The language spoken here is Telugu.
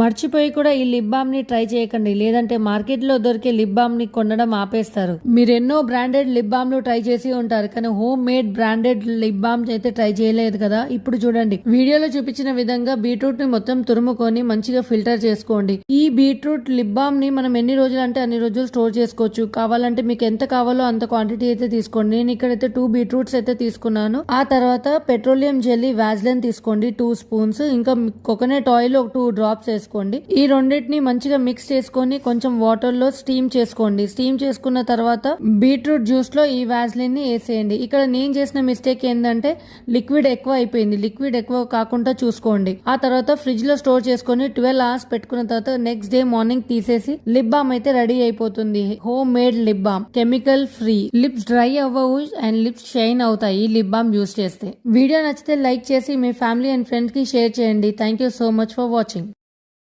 మర్చిపోయి కూడా ఈ లిప్ బామ్ని ట్రై చేయకండి. లేదంటే మార్కెట్లో దొరికే లిప్ బామ్ని కొనడం ఆపేస్తారు. మీరు ఎన్నో బ్రాండెడ్ లిప్ బామ్లు ట్రై చేసి ఉంటారు. కానీ home made branded lip balm అయితే ట్రై చేయలేదు కదా. ఇప్పుడు చూడండి. వీడియోలో చూపించిన విధంగా బీట్రూట్ని మొత్తం తురుముకొని మంచిగా ఫిల్టర్ చేసుకోండి. ఈ బీట్రూట్ లిప్ బామ్ని మనం ఎన్ని రోజులు అంటే అన్ని రోజులు స్టోర్ చేసుకోవచ్చు. కావాలంటే మీకు ఎంత కావాలో అంత క్వాంటిటీ అయితే తీసుకోండి. నేను ఇక్కడైతే టూ బీట్రూట్స్ అయితే తీసుకున్నాను. ఆ తర్వాత పెట్రోలియం జెల్లీ వ్యాజ్లైన్ తీసుకోండి. Two spoons. ఇంకా కోకోనట్ ఆయిల్ ఒక టూ డ్రాప్స్ చేసుకోండి. ఈ రెండింటిని మంచిగా మిక్స్ చేసుకొని కొంచెం వాటర్లో స్టీమ్ చేసుకోండి. స్టీమ్ చేసుకున్న తర్వాత బీట్రూట్ జ్యూస్లో ఈ వ్యాజ్లిన్ని వేసేయండి. ఇక్కడ నేను చేసిన మిస్టేక్ ఏంటంటే లిక్విడ్ ఎక్కువ అయిపోయింది. లిక్విడ్ ఎక్కువ కాకుండా చూసుకోండి. ఆ తర్వాత ఫ్రిడ్జ్లో స్టోర్ చేసుకొని ట్వెల్వ్ అవర్స్ పెట్టుకున్న తర్వాత నెక్స్ట్ డే మార్నింగ్ తీసేసి లిప్ బామ్ అయితే రెడీ అయిపోతుంది. Home made lip balm chemical free lips dry అవ్వవు అండ్ లిప్స్ షైన్ అవుతాయి ఈ లిప్ బామ్ యూస్ చేస్తే. వీడియో నచ్చితే లైక్ చేసి మీ ఫ్యామిలీ అండ్ ఫ్రెండ్స్కి షేర్ చేయండి. Thank you so much for watching